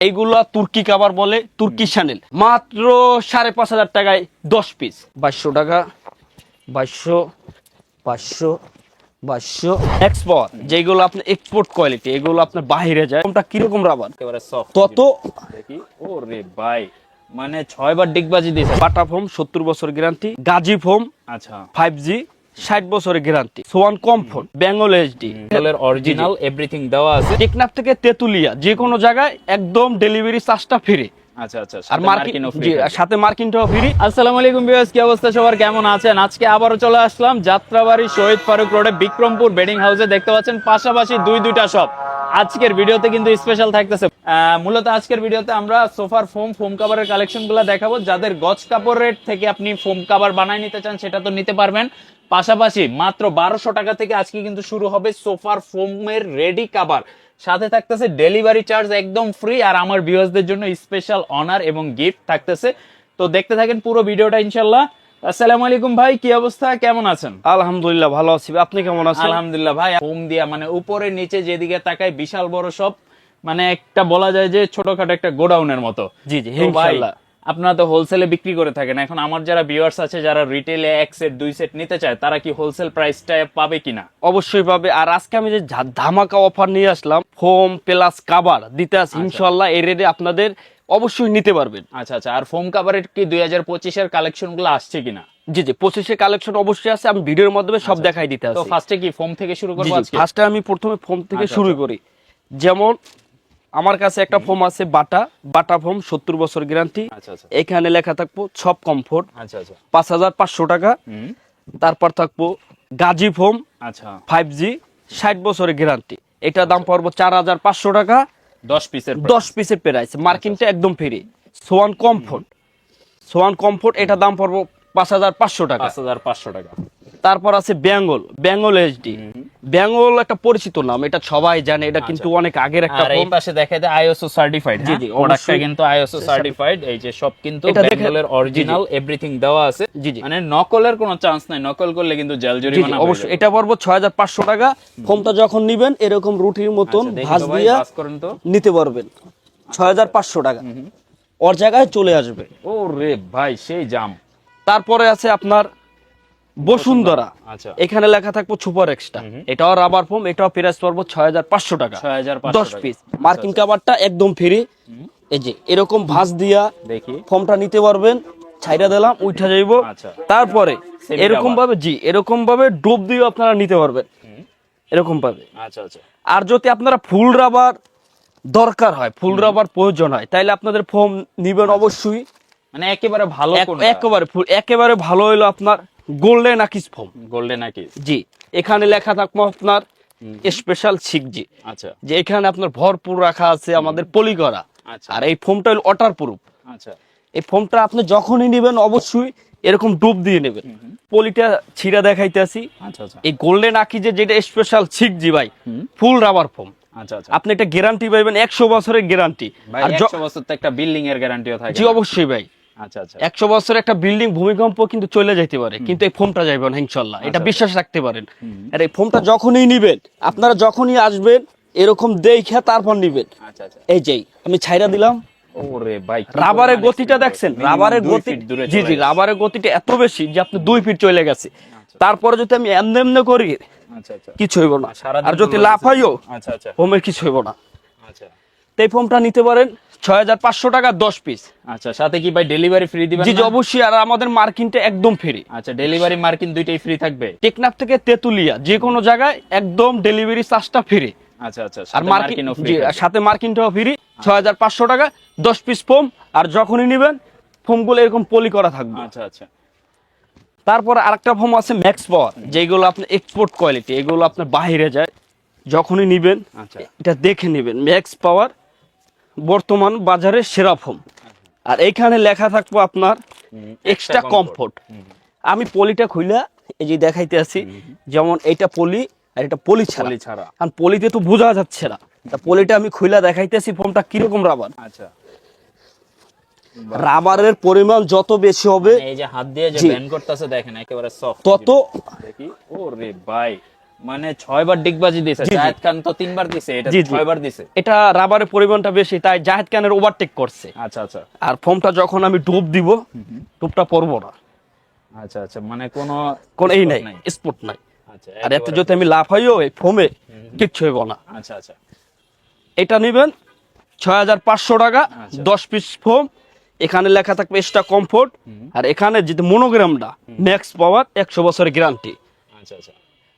এইগুলো তুর্কি কাবার বলে তুর্কি চ্যানেল মাত্র সাড়ে পাঁচ হাজার টাকায় দশ পিস বাইশশো টাকা বাইশশো পাঁচশো বাইশশো। এক্সপোর্ট যেগুলো আপনার এক্সপোর্ট কোয়ালিটি এগুলো আপনার বাইরে যায়। কোনটা কীরকম রাবার একেবারে সফট তত দেখি। ও রে ভাই মানে ছয়বার ডিগবাজি দিয়েছে। বাটা ফোম সত্তর বছর গ্যারান্টি গাজী ফোম আচ্ছা। ফাইভ জি ষাট বছরের guarantee Swan comfort Bengal HD original everything দেওয়া আছে। টেকনাফ থেকে তেতুলিয়া যে কোনো জায়গায় একদম ডেলিভারি চার্জটা ফ্রি আচ্ছা আচ্ছা আর মার্কিন সাথে মার্কিনটাও ফ্রি আসসালামু আলাইকুম ভিউয়ার্স কি অবস্থা সবার? কেমন আছেন? আজকে আবারও চলে আসলাম যাত্রাবাড়ি শহীদ ফারুক রোডে বিক্রমপুর বেডিং হাউসে। দেখতে পাচ্ছেন পাশাপাশি দুই দুইটা শপ আজকের ভিডিওতে কিন্তু স্পেশাল থাকতেছে। মূলত আজকের ভিডিওতে আমরা সোফার ফোম ফোম কাভারের কালেকশনগুলো দেখাবো। যাদের গজ কাপড়ের থেকে আপনি ফোম কাভার বানায় নিতে চান সেটা তো নিতে পারবেন। পাশাপাশি মাত্র বারোশো টাকা থেকে আজকে কিন্তু শুরু হবে সোফার ফোমের রেডি কাভার সাথে থাকতেছে ডেলিভারি চার্জ একদম ফ্রি আর আমার ভিউয়ার্সদের জন্য স্পেশাল অনার এবং গিফট থাকতেছে। তো দেখতে থাকেন পুরো ভিডিওটা ইনশাল্লাহ আসসালামু আলাইকুম ভাই কি অবস্থা? কেমন আছেন? আলহামদুলিল্লাহ ভালো আছি। আপনি কেমন আছেন? আলহামদুলিল্লাহ ভাই হোম দিয়া মানে উপরে নিচে যেদিকে তাকায় বিশাল বড় সব মানে একটা বলা যায় যে ছোটখাটো একটা গোডাউনের মতো। জি জি ইনশাআল্লাহ। আপনারা তো হোলসেলে বিক্রি করে থাকেন। এখন আমার যারা ভিউয়ার্স আছে যারা রিটেলে এক সেট দুই সেট নিতে চায় তারা কি হোলসেল প্রাইসটা পাবে কিনা? অবশ্যই পাবে। আর আজকে আমি যে ধামাকা অফার নিয়ে আসলাম ফোম প্লাস কাবার দিতে আসি ইনশাল্লাহ এই রেটে আপনাদের অবশ্যই নিতে পারবেন। আচ্ছা আচ্ছা। আর ফোম কাভারের কি দুই হাজার পঁচিশের কালেকশনগুলো আসছে কিনা? জি জি পঁচিশে কালেকশন অবশ্যই আছে। আমি ভিডিওর মাধ্যমে সব দেখাই দিতে তো আসি ফার্স্টে কি ফোম থেকে শুরু করব ফার্স্টে আমি প্রথমে ফোম থেকে আচ্ছা, শুরু আচ্ছা। করি। যেমন আমার কাছে একটা ফোম আছে বাটা বাটা ফোম সত্তর বছর গ্যারান্টি। আচ্ছা আচ্ছা। এখানে লেখা থাকব সব কমফোর্ট। আচ্ছা পাঁচ হাজার পাঁচশো টাকা। তারপর থাকব গাজী ফোম আচ্ছা। ফাইভ জি ষাট বছরের গ্যারান্টি। এটার দাম পড়ব চার হাজার পাঁচশো টাকা। দশ পিসের দশ পিসের প্রাইস মার্কিংটা একদম free Swan comfort. Swan comfort এটার দাম পড়ব পাঁচ হাজার পাঁচশো টাকা। পাঁচ হাজার পাঁচশো টাকা। তারপর আছে বেঙ্গল বেঙ্গল এইচডি বেঙ্গল একটা পরিচিত নাম এটা সবাই জানে এটা কিন্তু অনেক আগের একটা আর এই ফোন পাশে দেখা যায় আইএসও সার্টিফাইড জি, জি, প্রোডাক্টটা কিন্তু আইএসও সার্টিফাইড এই যে সব কিন্তু অরিজিনাল এভরিথিং দেওয়া আছে। জি, জি। মানে নকলের কোনো চান্স নাই নকল করলে কিন্তু জেল জি, জি, জরিমানা হয়ে অবশ্যই। এটা পড়ব ছয় হাজার পাঁচশো টাকা। ফোনটা যখন নিবেন এরকম রুটির মতন আচ্ছা, ভাঁজ দিয়া নিতে পারবেন। ছয় হাজার পাঁচশো টাকা। ওর জায়গায় চলে আসবে। ও রে ভাই সেই জাম। তারপরে আছে আপনার বসুন্ধরা। আচ্ছা। এখানে লেখা থাকব সুপার এক্সট্রা। এটাও রাবার ফোম এটাও প্রাইস পড়ব ছয় হাজার পাঁচশো টাকা। দশ পিস মার্কিং কাভারটা একদম ফ্রি এই যে এরকম ভাঁজ দিয়া দেখি। ফর্মটা নিতে পারবেন। ছাইরা দিলাম উঠা যাইব। আচ্ছা। তারপরে এরকম ভাবে জি এরকম ভাবে ডোব দিয়ে আপনারা নিতে পারবেন। এরকম ভাবে আচ্ছা আচ্ছা। আর যদি আপনারা ফুল রাবার দরকার হয় ফুল রাবার প্রয়োজন হয় তাইলে আপনাদের ফোম নিবেন অবশ্যই। মানে একেবারে ভালো একেবারে ফুল একেবারে ভালো হইল আপনার গোল্ডেন আকিস ফোম গোল্ডেন নাকি জি। এখানে লেখা থাকব আপনার স্পেশাল জি। আচ্ছা। যে এখানে আপনার ভরপুর রাখা আছে আমাদের পলি করা আচ্ছা। আর এই ফোমটা হলো ওয়াটার প্রুফ আচ্ছা। এই ফোমটা আপনি যখনই নেবেন অবশ্যই এরকম ডুব দিয়ে নেবেন। পলিটা ছিঁড়া দেখাইতে আসি। আচ্ছা আচ্ছা। এই গোল্ডেন আকি যে যেটা স্পেশাল জি ভাই ফুল রাবার ফোম আপনি একটা গ্যারান্টি পাইবেন একশো বছরের গ্যারান্টি আর একশো বছর তো একটা বিল্ডিং এর গ্যারান্টিও থাকে জি অবশ্যই ভাই। একশো বছরের একটা বিল্ডিং ভূমিকম্প কিন্তু চলে যাইতে পারে কিন্তু এই ফোমটা যাইবে না ইনশাল্লাহ। আচ্ছা, এটা বিশ্বাস রাখতে পারেন। আর এই ফোমটা যখনই নিবেন আপনারা যখনই আসবেন এরকম দেখে তারপর নিবেন। আচ্ছা আচ্ছা। এই যেই আমি ছাইরা দিলাম। ওরে ভাই রাবারের গতিটা দেখছেন? রাবারের গতি জি জি রাবারের গতিটা এত বেশি যে আপনি দুই ফিট চলে গেছে। তারপরে যদি আমি এমনি এমনি করি আচ্ছা আচ্ছা। কিছু হইব না। আর যদি লাফাইও আচ্ছা আচ্ছা। ফোমের কিছু হইব না। আচ্ছা। তো এই ফোমটা নিতে পারেন ছয় হাজার পাঁচশো টাকা দশ পিস আচ্ছা সাথে কি ভাই ডেলিভারি ফ্রি দিবেন জি অবশ্যই আর আমাদের মার্কিনটা একদম ফ্রি আচ্ছা ডেলিভারি মার্কিন দুইটাই ফ্রি থাকবে? টেকনাফ থেকে তেতুলিয়া যে কোনো জায়গায় একদম ডেলিভারি চার্জটা ফ্রি আচ্ছা আচ্ছা আর সাথে মার্কিন ফ্রি সাথে মার্কিনটাও ফ্রি ছয় হাজার পাঁচশো টাকা দশ পিস ফোম আর যখনই নেবেন ফোমগুলো এরকম পলি করা থাকবে। আচ্ছা আচ্ছা। তারপর আরেকটা ফোম আছে ম্যাক্স পাওয়ার যেগুলো আপনার এক্সপোর্ট কোয়ালিটি এগুলো আপনার বাইরে যায়। যখনই নিবেন আচ্ছা। এটা দেখে নেবেন ম্যাক্স পাওয়ার বর্তমান বাজারে সেরা ফোম। আর এইখানে লেখা থাকব আপনার এক্সট্রা কমফোর্ট আমি পলিটা খুইলা এই যে দেখাইতে আছি যেমন এইটা পলি আর এটা পলি ছাড়া। ছাড়া। কারণ পলিতে তো বোঝা যাচ্ছে না। তা পলিটা আমি খুইলা দেখাইতেছি ফোমটা কীরকম রাবার? আচ্ছা। রাবারের পরিমাণ যত বেশি হবে এই যে হাত দিয়ে যে জি। ব্যান করতেছে দেখেন একেবারে সফট তত দেখি। ওরে ভাই। মানে ছয়বার ডিগবাজি দিছে জি, জি। খান তো তিনবার দিছে এটা। ছয়বার দিছে। এটা রাবারের পরিমাণটা বেশি তাই জাহেদ খানের ওভারটেক করছে। আচ্ছা আচ্ছা। আর ফোমটা যখন আমি ডুব দিব ডুবটা পড়ব না। আচ্ছা আচ্ছা মানে কোনো কোন এই নাই স্পট নাই। আচ্ছা আর এতে যদি আমি লাফাইও এই ফোমে কিচ্ছু হইব না। আচ্ছা আচ্ছা। এটা নেবেন ছয় হাজার পাঁচশো টাকা আচ্ছা। দশ পিস ফোম এখানে লেখা থাকবে এক্সট্রা কমফোর্ট আর এখানে যেটা মনোগ্রামটা ম্যাক্স পাওয়ার একশো বছরের গ্যারান্টি আচ্ছা আচ্ছা।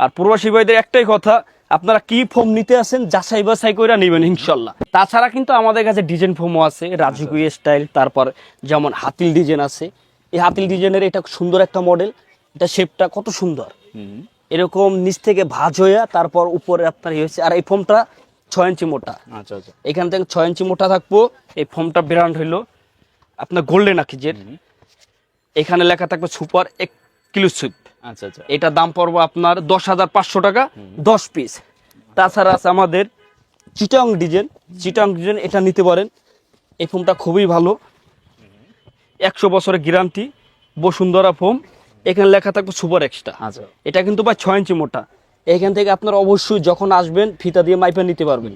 আর প্রবাসী ভাইদের একটাই কথা আপনারা কি ফোম নিতে আসেন যাচাই বাছাই করে নেবেন ইনশাল্লাহ। তাছাড়া কিন্তু আমাদের কাছে ডিজাইন ফোমও আছে রাজকীয় স্টাইল তারপর যেমন হাতিল ডিজাইন আছে। এই হাতিল ডিজাইনের এটা সুন্দর একটা মডেল এটা শেপটা কত সুন্দর। হুম। এরকম নিচ থেকে ভাজ হইয়া তারপর উপরে আপনার ইয়ে হয়েছে আর এই ফোমটা ছয় ইঞ্চি মোটা। আচ্ছা আচ্ছা। এখান থেকে ছয় ইঞ্চি মোটা থাকব এই ফোমটা ব্র্যান্ড হইল আপনার গোল্ডেন আকিজের এখানে লেখা থাকবে সুপার এক কিলো এক্সক্লুসিভ আচ্ছা আচ্ছা। এটা দাম পড়ব আপনার দশ হাজার পাঁচশো টাকা দশ পিস তাছাড়া আছে আমাদের চিটং ডিজাইন। চিটং ডিজাইন এটা নিতে পারেন। এই ফোমটা খুবই ভালো। একশো বছরের গ্যারান্টি বসুন্ধরা ফোম এখানে লেখা থাকবে সুপার এক্সট্রা। আচ্ছা। এটা কিন্তু ভাই ছয় ইঞ্চি মোটা। এখান থেকে আপনার অবশ্যই যখন আসবেন ফিতা দিয়ে মাইপে নিতে পারবেন।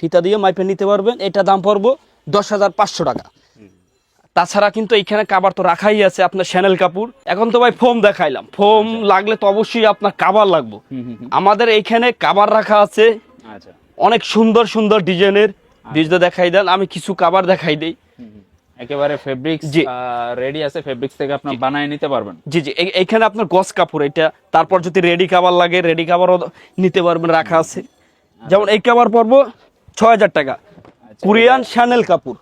ফিতা দিয়ে মাইপে নিতে পারবেন। এটা দাম পড়ব দশ হাজার পাঁচশো টাকা। তাছাড়া কিন্তু এইখানে কাবার তো রাখাই আছে আপনার শ্যানেল কাপুর। এখন তো ভাই ফোম দেখাইলাম। ফোম লাগলে তো অবশ্যই আপনার কাবার লাগবে। আমাদের এইখানে কাবার রাখা আছে। আচ্ছা। অনেক সুন্দর সুন্দর ডিজাইনের। ডিজাইন দেখাই দেন আমি কিছু কাবার দেখাই দেই। একেবারে ফেব্রিক্স। রেডি আছে ফেব্রিক্স থেকে আপনি বানায় নিতে পারবেন। জি জি। এই- এইখানে আপনার গস কাপড় এটা। তারপর যদি রেডি কাবার লাগে রেডি কাবারও নিতে পারবেন রাখা আছে। যেমন এই কাবার পড়ব ছয় হাজার টাকা। আচ্ছা, কোরিয়ান শ্যানেল কাপড়।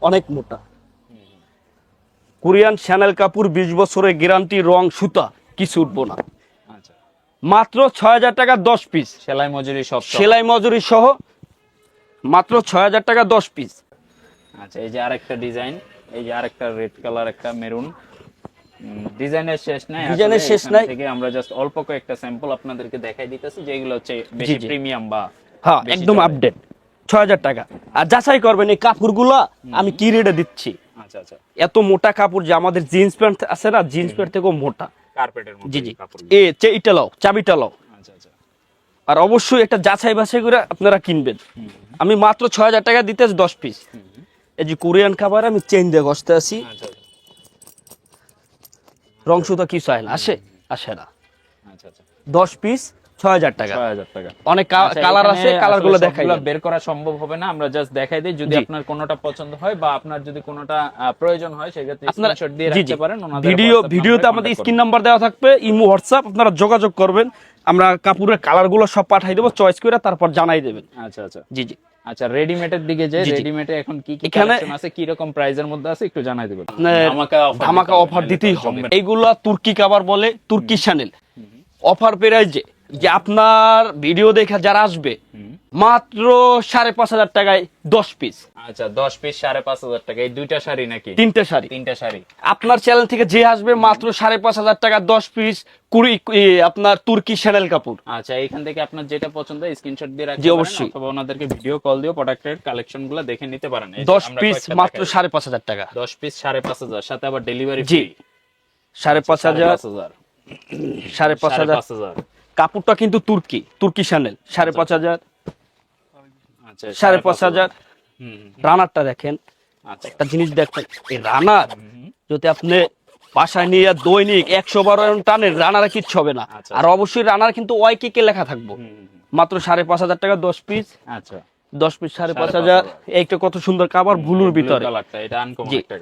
অনেক মোটা। কোরিয়ান শ্যানেল কাপুর বিশ বছরের গ্যারান্টি রং সুতা কিছু উঠবো না। আচ্ছা। মাত্র ছয় হাজার টাকা দশ পিস সেলাই মজুরি সব সব। সেলাই মজুরি সহ মাত্র ছয় হাজার টাকা দশ পিস আচ্ছা এই যে আরেকটা ডিজাইন এই যে আরেকটা রেড কালার একটা মেরুন। ডিজাইনের শেষ নাই ডিজাইনের শেষ নাই। থেকে আমরা জাস্ট অল্প কয়েকটা স্যাম্পল আপনাদেরকে দেখাই দিতেছি যেগুলো হচ্ছে বেশি প্রিমিয়াম বা হ্যাঁ একদম আপডেট ছয় হাজার টাকা। আর যাচাই করবেন এই কাপড়গুলা আমি কি রেটে দিচ্ছি? এত মোটা কাপড় যে আমাদের জিন্স প্যান্ট আছে না জিন্স প্যান্ট থেকেও মোটা। কার্পেটের জি জি। এ চেইটা লাও চাবিটা লাও। আচ্ছা আচ্ছা। আর অবশ্যই একটা যাচাই বাছাই করে আপনারা কিনবেন। আমি মাত্র ছয় হাজার টাকা দিতে দশ পিস এই যে কোরিয়ান খাবার আমি চেন দিয়ে আছি আচ্ছা রং সুতো কিছু হয় না আসে আসে না। আচ্ছা আচ্ছা। দশ পিস ছয় হাজার টাকা। ছয় হাজার টাকা। অনেক আচ্ছা, কালার আছে গুলো দেখাই বের করা সম্ভব হবে না আমরা জাস্ট দেখাই দিই যদি আপনার কোনোটা পছন্দ হয় বা আপনার যদি কোনোটা প্রয়োজন হয় সেক্ষেত্রে আপনারা স্ক্রিনশট দিয়ে রাখতে পারেন ওনাদের ভিডিও ভিডিওতে আমাদের স্ক্রিন নাম্বার দেওয়া থাকবে ইমো আপনারা যোগাযোগ করবেন আমরা কাপড়ের কালারগুলো সব পাঠাই দেবো চয়েস করে তারপর জানাই দেবেন। আচ্ছা আচ্ছা। জি জি। আচ্ছা রেডিমেডের দিকে যে। রেডিমেডে এখন কি কি কালেকশন আছে কি রকম প্রাইজের মধ্যে আছে একটু জানাই দিবেন। আপনার ধামাকা অফার দিতেই হবে। এইগুলা তুর্কি কাবার বলে তুর্কি চ্যানেল অফার পেরাই যে আপনার ভিডিও দেখে যারা আসবে মাত্র সাড়ে পাঁচ হাজার টাকায় দশ পিস আচ্ছা দশ পিস সাড়ে পাঁচ হাজার টাকা। এই দুইটা শাড়ি নাকি? তিনটে শাড়ি। তিনটা শাড়ি। আপনার চ্যানেল থেকে যে আসবে মাত্র সাড়ে পাঁচ হাজার টাকা দশ পিস কুড়ি আপনার তুর্কি চ্যানেল কাপড়। আচ্ছা এখান থেকে আপনার যেটা পছন্দ স্ক্রিনশট দিয়ে রাখতে অবশ্যই। অথবা ওনাদেরকে ভিডিও কল দিয়ে প্রোডাক্টের কালেকশনগুলো দেখে নিতে পারেন। দশ পিস মাত্র সাড়ে পাঁচ হাজার টাকা। দশ পিস সাড়ে পাঁচ হাজার সাথে আবার ডেলিভারি জি। সাড়ে পাঁচ হাজার। সাড়ে পাঁচ হাজার। কাপড়টা কিন্তু তুর্কি তুর্কি চ্যানেল সাড়ে পাঁচ হাজার আচ্ছা সাড়ে পাঁচ হাজার। রানারটা দেখেন। আচ্ছা। একটা জিনিস দেখেন এই রানার যদি আপনি বাসায় নিয়ে দৈনিক একশো বারো টানের রানারা কিচ্ছু হবে না। আচ্ছা। আর অবশ্যই রানার কিন্তু ওয়াই কে কে লেখা থাকব। মাত্র সাড়ে পাঁচ হাজার টাকা দশ পিস আচ্ছা। দশ পিস সাড়ে পাঁচ হাজার। এইটা কত সুন্দর কাবার ভুলুর ভিতরে। একটা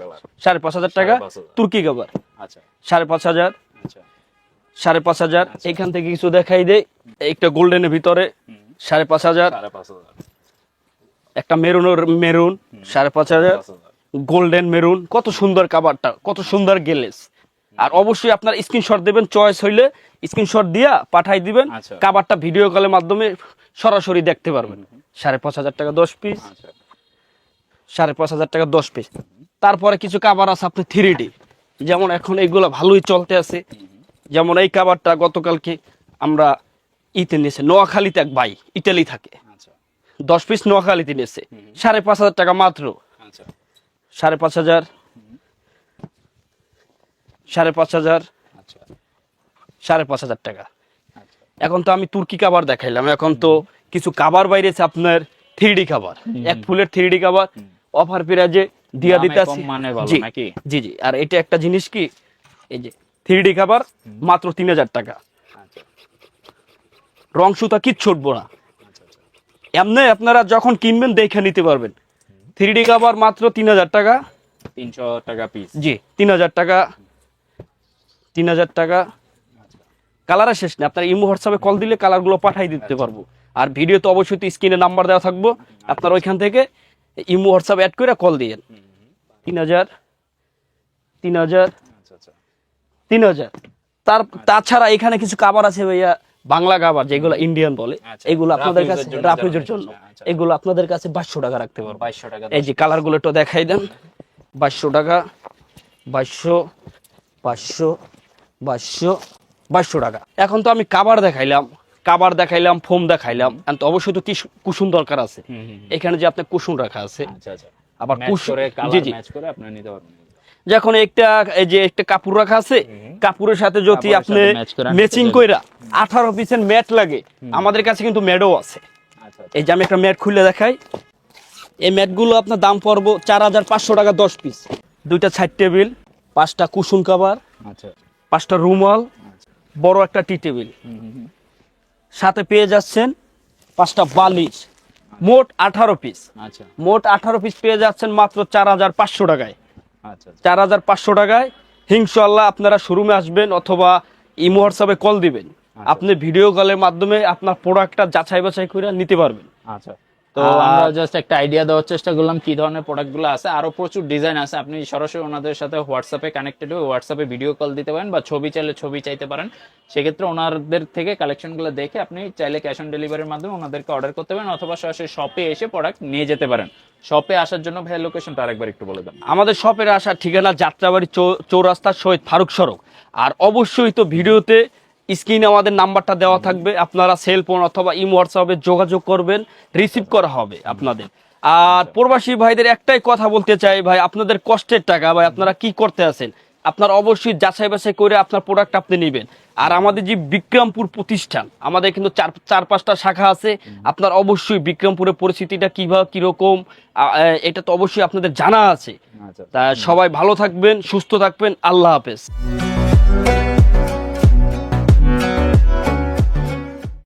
সাড়ে পাঁচ হাজার টাকা। তুর্কি কাবার আচ্ছা। সাড়ে পাঁচ হাজার। আচ্ছা সাড়ে পাঁচ হাজার। এখান থেকে কিছু দেখাই দেয় একটা গোল্ডেনের ভিতরে সাড়ে পাঁচ হাজার। একটা মেরুনের মেরুন সাড়ে পাঁচ হাজার। গোল্ডেন মেরুন কত সুন্দর কাবারটা কত সুন্দর গেলেস। আর অবশ্যই আপনার স্ক্রিনশট দেবেন চয়েস হইলে স্ক্রিনশট দিয়া পাঠাই দিবেন। আচ্ছা। কাবারটা ভিডিও কলের মাধ্যমে সরাসরি দেখতে পারবেন। সাড়ে পাঁচ হাজার টাকা দশ পিস। আচ্ছা। সাড়ে পাঁচ হাজার টাকা দশ পিস। তারপরে কিছু কাবার আছে আপনি থ্রি ডি যেমন এখন এইগুলো ভালোই চলতে আছে। যেমন এই কাবারটা গতকালকে আমরা ইতে নিয়েছে। নোয়াখালীতে এক ভাই ইতালি থাকে। আচ্ছা। দশ পিস নোয়াখালীতে নিয়েছে। সাড়ে পাঁচ হাজার টাকা মাত্র। আচ্ছা। সাড়ে পাঁচ হাজার। সাড়ে পাঁচ হাজার। আচ্ছা। সাড়ে পাঁচ হাজার টাকা। এখন তো আমি তুর্কি কাবার দেখাইলাম। এখন তো কিছু কাবার বাইরেছে আপনার থ্রি কাবার এক ফুলের থ্রি কাবার অফার প্রাইজে দিয়া দিতে মানে? জি জি। আর এটা একটা জিনিস কি? এই যে থ্রি কাবার মাত্র তিন হাজার টাকা। আচ্ছা রং সুতা কিচ্ছু উঠবো না। এমনি আপনারা যখন কিনবেন দেখে নিতে পারবেন। থ্রি ডি কাবার মাত্র তিন হাজার টাকা। তিনশো টাকা পিস জি তিন হাজার টাকা। তিন হাজার টাকা। কালারের শেষ নেই। আপনার ইমো হোয়াটসঅ্যাপে কল দিলে কালারগুলো পাঠাই দিতে পারব। আর ভিডিও তো অবশ্যই স্ক্রিনে নাম্বার দেওয়া থাকব। আপনার ওইখান থেকে ইমো হোয়াটসঅ্যাপ অ্যাড করে কল দিয়েন তিন হাজার তিন হাজার। আচ্ছা আচ্ছা তিন হাজার। তার তাছাড়া এখানে কিছু কাবার আছে ভাইয়া বাংলা কাবার যেগুলো ইন্ডিয়ান বলে আচ্ছা, এগুলো আপনাদের কাছে যারা জন্য। আচ্ছা। এগুলো আপনাদের কাছে বাইশশো টাকা রাখতে পারব। বাইশশো টাকা এই যে কালারগুলো একটু দেখাই দেন। বাইশশো টাকা বাইশশো পাঁচশো বাইশশো বাইশশো টাকা। এখন তো আমি কাবার দেখাইলাম কাবার দেখাইলাম ফোম দেখাইলাম এখন তো অবশ্যই তো কিস- কুসুম দরকার আছে। এখানে যে আপনার কুসুম রাখা আছে আচ্ছা আচ্ছা। আবার কুসুম করে জি জি। যখন একটা এই যে একটা কাপড় রাখা আছে কাপড়ের সাথে যদি আপনি ম্যাচিং কইরা আঠারো পিসের ম্যাট লাগে আমাদের কাছে কিন্তু ম্যাটও আছে। আচ্ছা এই যে আমি একটা ম্যাট খুলে দেখাই। এই ম্যাটগুলো আপনার দাম পড়ব চার হাজার পাঁচশো টাকা দশ পিস। দুইটা সাইড টেবিল পাঁচটা কুশন কাভার আচ্ছা। পাঁচটা রুমাল বড় একটা টি টেবিল সাথে পেয়ে যাচ্ছেন পাঁচটা বালিশ। মোট আঠারো পিস। আচ্ছা। মোট আঠারো পিস পেয়ে যাচ্ছেন মাত্র চার হাজার পাঁচশো টাকায়। আচ্ছা আচ্ছা চার হাজার পাঁচশো টাকায় হিংসাল্লাহ আপনারা শোরুমে আসবেন অথবা ইমো হোয়াটসঅ্যাপে কল দিবেন। আপনি ভিডিও কলের মাধ্যমে আপনার প্রোডাক্টটা যাচাই বাছাই করে নিতে পারবেন। আচ্ছা। তো আমরা জাস্ট একটা আইডিয়া দেওয়ার চেষ্টা করলাম কি ধরনের প্রোডাক্টগুলো আছে। আরও প্রচুর ডিজাইন আছে। আপনি সরাসরি ওনাদের সাথে হোয়াটসঅ্যাপে কানেক্টেড হয়ে হোয়াটসঅ্যাপে ভিডিও কল দিতে পারেন বা ছবি চাইলে ছবি চাইতে পারেন। সেক্ষেত্রে ওনাদের থেকে কালেকশনগুলো দেখে আপনি চাইলে ক্যাশ অন ডেলিভারির মাধ্যমে ওনাদেরকে অর্ডার করতে পারেন অথবা সরাসরি শপে এসে প্রোডাক্ট নিয়ে যেতে পারেন। শপে আসার জন্য ভাইয়ের লোকেশনটা আরেকবার একটু বলে দেন। আমাদের শপের আসার ঠিকানা যাত্রাবাড়ি চৌরাস্তা শহীদ ফারুক সড়ক। আর অবশ্যই তো ভিডিওতে স্ক্রিনে আমাদের নাম্বারটা দেওয়া থাকবে। আপনারা সেল ফোন অথবা ইম হোয়াটসঅ্যাপে যোগাযোগ করবেন রিসিভ করা হবে আপনাদের। আর প্রবাসী ভাইদের একটাই কথা বলতে চাই ভাই আপনাদের কষ্টের টাকা ভাই আপনারা কি করতে আছেন? আপনার অবশ্যই যাচাই বাছাই করে আপনার প্রোডাক্ট আপনি নেবেন। আর আমাদের যে বিক্রমপুর প্রতিষ্ঠান আমাদের কিন্তু চার চার পাঁচটা শাখা আছে। আপনার অবশ্যই বিক্রমপুরের পরিস্থিতিটা কীভাবে কীরকম এটা তো অবশ্যই আপনাদের জানা আছে। আচ্ছা। তা সবাই ভালো থাকবেন সুস্থ থাকবেন আল্লাহ হাফেজ।